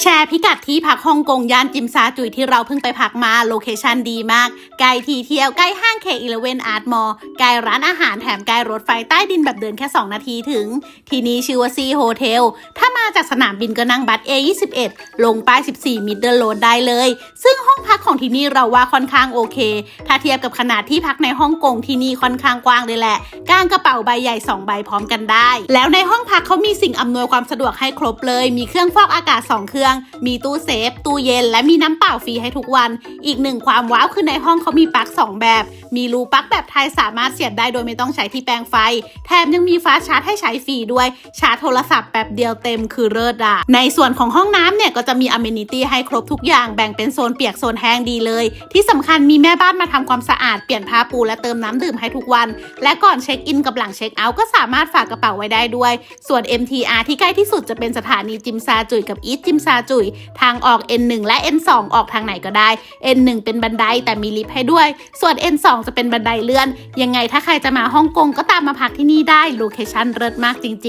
แชร์พิกัดที่พักฮ่องกงย่านจิมซาจุยที่เราเพิ่งไปพักมาโลเคชันดีมาก ใกล้ที่เที่ยวใกล้ห้างเคอีเลเวนอาร์ตมอลใกล้ร้านอาหารแถมใกล้รถไฟใต้ดินแบบเดินแค่ 2 นาทีถึง ที่นี้ชื่อว่าซีโฮเทลถ้ามาจากสนามบินก็นั่งบัส A21 ลงป้าย 14 มิดเดิลโ d ได้เลย ซึ่งห้องพักของที่นี่เราว่าค่อนข้างโอเค ถ้าเทียบกับขนาดที่พักในฮ่องกงที่นี่ค่อนข้างกว้างเลยแหละกางกระเป๋าใบใหญ่2ใบพร้อมกันได้ แล้วในห้องพักเขามีสิ่งอำนวยความสะดวกให้ครบเลย มีเครื่องฟอกอากาศ2เครื่องมีตู้เซฟ ตู้เย็น และมีน้ำเปล่าฟรีให้ทุกวัน อีกหนึ่งความว้าวคือในห้องเขามีปลั๊ก2 แบบ มีรูปลั๊กแบบไทยสามารถเสียบได้โดยไม่ต้องใช้ที่แปลงไฟ แถมยังมีฟ้าชาร์จให้ใช้ฟรีด้วย ชาร์จโทรศัพท์แป๊บเดียวเต็มคือเลิศอะในส่วนของห้องน้ำเนี่ยก็จะมีอเมนิตี้ให้ครบทุกอย่าง แบ่งเป็นโซนเปียกโซนแห้งดีเลย ที่สำคัญมีแม่บ้านมาทำความสะอาด เปลี่ยนผ้าปูและเติมน้ำดื่มให้ทุกวัน และก่อนเช็คอินกับหลังเช็คเอาท์ก็สามารถฝากกระเป๋าไว้ได้ด้วย ส่วน MTR ที่ใกล้ที่สุดจะเป็นสถานีจิมซาจุยกับอีทจิมซาจุยทางออก N1 และ N2 ออกทางไหนก็ได้ N1 เป็นบันไดแต่มีลิฟต์ให้ด้วย ส่วน N2 จะเป็นบันไดเลื่อน ยังไงถ้าใครจะมาฮ่องกงก็ตามมาพักที่นี่ได้ โลเคชั่นเลิศมากจริง ๆ